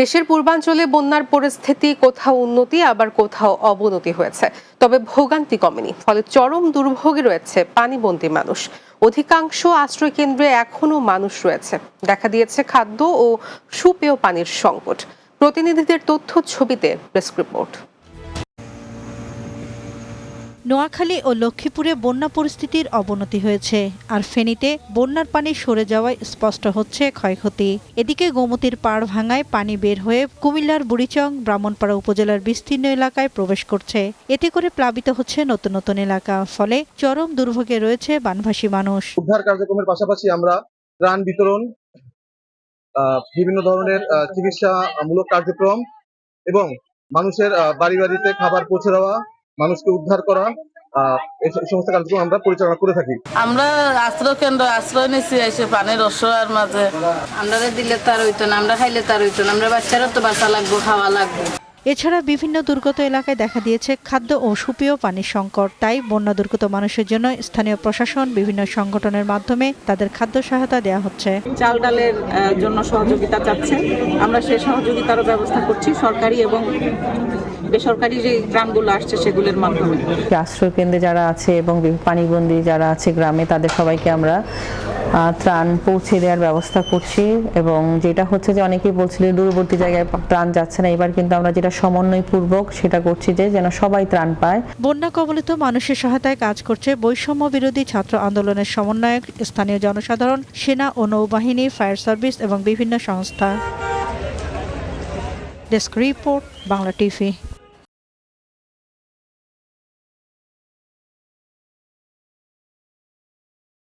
দেশের পূর্বাঞ্চলে বন্যার পরিস্থিতি, কোথাও উন্নতি, আবার কোথাও অবনতি হয়েছে। তবে ভোগান্তি কমেনি, ফলে চরম দুর্ভোগে রয়েছে পানিবন্দী মানুষ। অধিকাংশ আশ্রয় কেন্দ্রে এখনও মানুষ রয়েছে। দেখা দিয়েছে খাদ্য ও সুপেয় পানির সংকট। প্রতিনিধিদের তথ্য ছবিতে প্রেস রিপোর্ট। নোয়াখালী ও লক্ষ্মীপুরে বন্যা পরিস্থিতির অবনতি হয়েছে, আর ফেনীতে বন্যার পানি সরে যাওয়ায় স্পষ্ট হচ্ছে ক্ষয়ক্ষতি। এদিকে গোমতীর পাড় ভাঙায় পানি বের হয়ে কুমিল্লার বুড়িচং, ব্রাহ্মণপাড়া উপজেলার বিস্তীর্ণ এলাকায় প্রবেশ করছে। এতে করে প্লাবিত হচ্ছে নতুন নতুন এলাকা, ফলে চরম দুর্ভোগে রয়েছে বানভাসী মানুষ। উদ্ধার কার্যক্রমের পাশাপাশি আমরা ত্রাণ বিতরণ বিভিন্ন ধরনের চিকিৎসামূলক কার্যক্রম এবং মানুষের বাড়ি বাড়িতে খাবার পৌঁছে দেওয়া মানুষকে উদ্ধার করা আহ, এই সমস্ত কার্যক্রম আমরা পরিচালনা করে থাকি। আমরা আশ্রয় কেন্দ্র আশ্রয় নিচ্ছি এসে পানির অসহায়ের মাঝে। আমরা দিলে তার হইতো না আমরা খাইলে তার হইতো না আমরা বাচ্চারা তো বাঁচা লাগবো খাওয়া লাগবে। এছাড়া বিভিন্ন দুর্গত এলাকায় দেখা দিয়েছে খাদ্য ও সুপেয় পানির সংকট। তাই বন্যা দুর্গত মানুষের জন্য স্থানীয় প্রশাসন বিভিন্ন সংগঠনের মাধ্যমে তাদের খাদ্য সহায়তা দেওয়া হচ্ছে। চাল ডালের জন্য সহযোগিতা চাচ্ছে। আমরা সেই সহযোগিতারও ব্যবস্থা করছি সরকারি এবং বেসরকারি যে গ্রামগুলো আসছে সেগুলোর মাধ্যমে। যে আশ্রয় কেন্দ্রে যারা আছে এবং পানিবন্দী যারা আছে গ্রামে তাদের সবাইকে আমরা ত্রাণ পৌঁছে দেওয়ার ব্যবস্থা করছি এবং যেটা হচ্ছে যে অনেকেই বলছিল দূরবর্তী জায়গায় ত্রাণ যাচ্ছে না। এবার কিন্তু আমরা যেটা সমন্বয়পূর্বক সেটা করছি যে যেন সবাই ত্রাণ পায়। বন্যা কবলিত মানুষের সহায়তায় কাজ করছে বৈষম্য বিরোধী ছাত্র আন্দোলনের সমন্বয়ক স্থানীয় জনসাধারণ, সেনা ও নৌবাহিনী, ফায়ার সার্ভিস এবং বিভিন্ন সংস্থা। Desk report, Bangla TV.